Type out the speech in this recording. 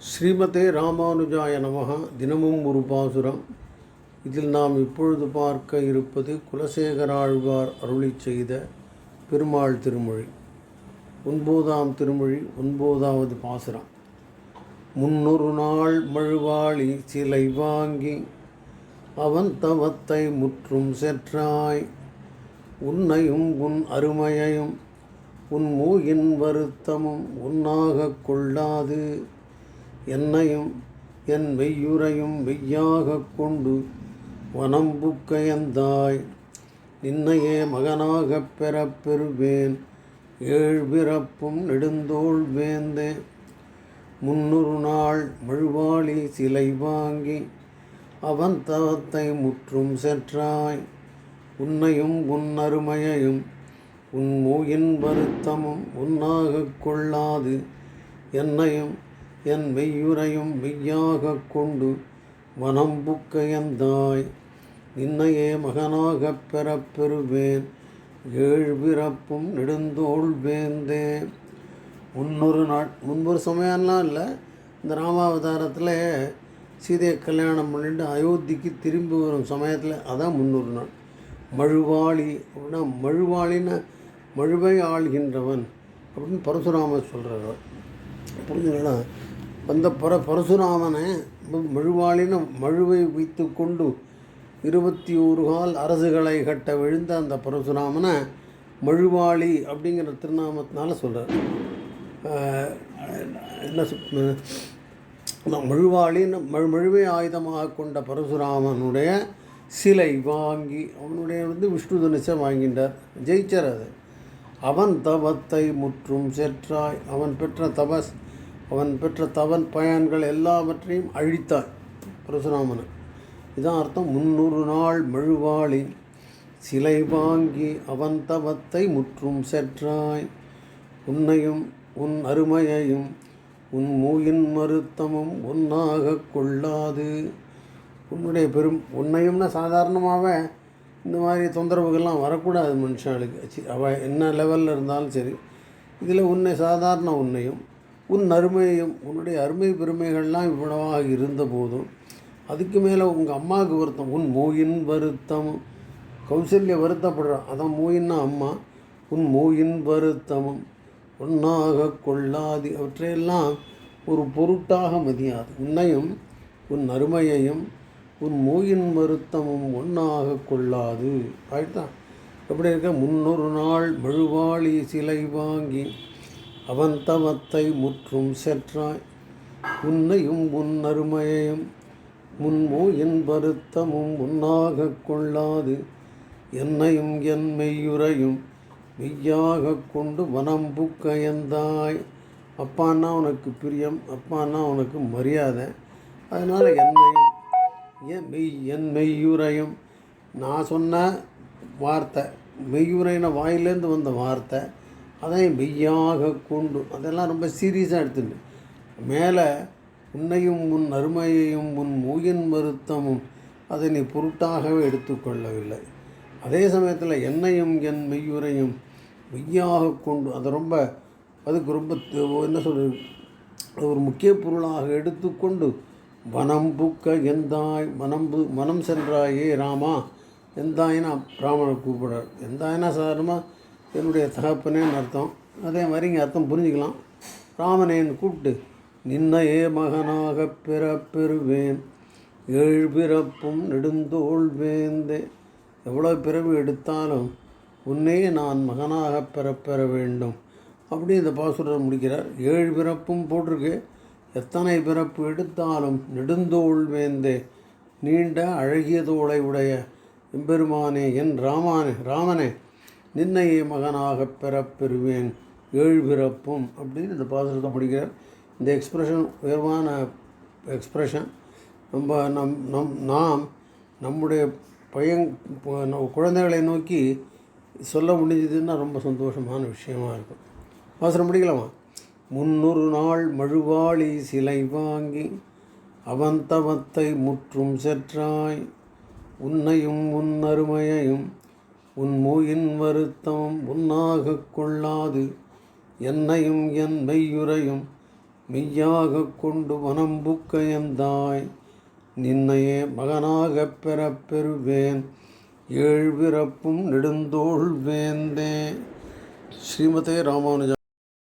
ஸ்ரீமதே ராமானுஜாய நமக தினமும் ஒரு பாசுரம். இதில் நாம் இப்பொழுது பார்க்க இருப்பது குலசேகராழ்வார் அருளிச் செய்த பெருமாள் திருமொழி. ஒன்பதாம் திருமொழி ஒன்பதாவது பாசுரம். முன்னொரு நாள் மழுவாளி சிலை வாங்கி அவன் தவத்தை முற்றும் செற்றாய். உன்னையும் உன் அருமையையும் உன் மூயின் வருத்தமும் உன்னாகக் கொள்ளாது. என்னையும் என் மெய்யுரையும் மெய்யாகக் கொண்டு வனம்புக்கையந்தாய் நின்னையே மகனாகப் பெறப் பெறுவேன். ஏழ் பிறப்பும் நெடுந்தோள் வேந்தே. முன்னொரு நாள் மழுவாளி சிலை வாங்கி அவன் தவத்தை முற்றும் செற்றாய். உன்னையும் உன் அருமையையும் உன் மூயின் வருத்தமும் உன்னாகக் கொள்ளாது. என்னையும் என் மெய்யுரையும் மெய்யாகக் கொண்டு வனம் புக்கையந்தாய். நின்னையே மகனாகப் பெறப் பெறுவேன். ஏழ் பிறப்பும் நெடுந்தோள் வேந்தே முன்னொரு நாள் முன்பொரு சமயம்லாம் இல்லை. இந்த ராமாவதாரத்தில் சீதையை கல்யாணம் பண்ணிட்டு அயோத்திக்கு திரும்பி வரும் சமயத்தில் அதான் முன்னொரு நாள். மழுவாளி அப்படின்னா மழுவாளின்னு மழுவை ஆள்கின்றவன் அப்படின்னு பரசுராமர் சொல்கிறார் புரிஞ்சுங்களா அந்த பர பரசுராமனை மழுவாளின மழுவை வைத்து கொண்டு இருபத்தி ஒரு கால் அரசுகளை கட்ட விழுந்த அந்த பரசுராமனை மழுவாளி அப்படிங்கிற திருநாமத்தினால சொல்கிறார் என்ன சொல் மழுவாளின்னு மழு மழுவை ஆயுதமாக கொண்ட பரசுராமனுடைய சிலை வாங்கி அவனுடைய வந்து விஷ்ணு தனுஷை வாங்கின்றார் ஜெயிச்சார் அது. அவன் தவத்தை முற்றும் செற்றாய் அவன் பெற்ற தபஸ் அவன் பெற்ற தவன் பயன்கள் எல்லாவற்றையும் அழித்தான் பரசுராமனை. இதான் அர்த்தம். முன்னூறு நாள் மழுவாளி சிலை வாங்கி அவன் தவத்தை முற்றும் செற்றாய். உன்னையும் உன் அருமையையும் உன் மூயின் மருத்தமும் ஒன்றாக கொள்ளாது. உன்னுடைய பெரும் உன்னையும்னா சாதாரணமாகவே இந்த மாதிரி தொந்தரவுகள்லாம் வரக்கூடாது மனுஷாளுக்கு. அவள் என்ன லெவலில் இருந்தாலும் சரி. இதில் உன்னை சாதாரண உன்னையும் உன் அருமையும் உன்னுடைய அருமை பெருமைகள்லாம் இவ்வளவாக இருந்த போதும் அதுக்கு மேலே உங்கள் அம்மாவுக்கு வருத்தம். உன் மூயின் வருத்தம். கௌசல்ய வருத்தப்படுறான் அதான் மூயின்னா அம்மா. உன் மூயின் வருத்தமும் ஒன்றாக கொள்ளாது. அவற்றையெல்லாம் ஒரு பொருட்டாக மதியாது. உன்னையும் உன் அருமையையும் உன் மூயின் வருத்தமும் ஒன்றாக கொள்ளாது. ஆயிட்டான் எப்படி இருக்க. முன்னொரு நாள் மழுவாளி சிலை வாங்கி அவன் தவத்தை முற்றும் செற்றாய். உன்னையும் உன் அருமையையும் முன்மோ என் வருத்தமும் உன்னாக கொள்ளாது. என்னையும் என் மெய்யுரையும் மெய்யாக கொண்டு வனம் கயந்தாய் அப்பான்னா உனக்கு பிரியம். அப்பான்னா உனக்கு மரியாதை. அதனால் என்னையும் என் மெய் என் மெய்யுரையும் நான் சொன்ன வார்த்தை மெய்யுரைன வாயிலேருந்து வந்த வார்த்தை அதை மெய்யாக கொண்டு அதெல்லாம் ரொம்ப சீரியஸாக எடுத்துட்டு மேலே உன்னையும் உன் அருமையையும் உன் மூயின் வருத்தமும் அதை நீ பொருட்டாகவே எடுத்துக்கொள்ளவில்லை. அதே சமயத்தில் என்னையும் என் மெய்யுரையும் மெய்யாக கொண்டு அதை ரொம்ப அதுக்கு ரொம்ப என்ன சொல்கிறது ஒரு முக்கிய பொருளாக எடுத்துக்கொண்டு வனம் புக்க எந்தாய் மனம் பு மனம் சென்றாயே ராமா எந்தாயினா ராமனை கூப்பிடுறார். எந்தாயினா சாதாரணமாக என்னுடைய தகப்பனேன்னு அர்த்தம்? அதே மாதிரி இங்கே அர்த்தம் புரிஞ்சுக்கலாம். ராமனேன்னு கூப்பிட்டு நின்னையே மகனாக பிறப்பெறுவேன் ஏழு பிறப்பும் நெடுந்தோள் வேந்தே. எவ்வளோ பிறவி எடுத்தாலும் உன்னையே நான் மகனாக பெறப்பெற வேண்டும். அப்படி இந்த பாசுரர் முடிக்கிறார். ஏழு பிறப்பும் போட்டிருக்கு. எத்தனை பிறப்பு எடுத்தாலும் நெடுந்தோள் வேந்தே. நீண்ட அழகிய தோளை உடைய எம்பெருமானே என் ராமானே ராமனே. நின்னையை மகனாக பெறப்பெறுவேன் ஏழு பிறப்பும் அப்படின்னு இந்த பாசுரத்தை படிக்கிறார் இந்த எக்ஸ்ப்ரெஷன் உயர்வான எக்ஸ்ப்ரெஷன் நம்ம நம் நம் நாம் நம்முடைய பையன் குழந்தைகளை நோக்கி சொல்ல முடிஞ்சதுன்னா ரொம்ப சந்தோஷமான விஷயமா இருக்கும். பாசுரம் முடிக்கலாமா? முன்னொரு நாள் மழுவாளி சிலை வாங்கி அவன் தவத்தை முற்றும் செற்றாய் உன்னையும் உன் அருமையையும் உன் மூயின் வருத்தம் உன்னாகக் கொள்ளாது. என்னையும் என் மெய்யுரையும் மெய்யாகக் கொண்டு மனம் புக்கையந்தாய் நின்னையே மகனாகப் பெறப் பெறுவேன். ஏழ்பிறப்பும் நெடுந்தோள் வேந்தே. ஸ்ரீமதே ராமானுஜா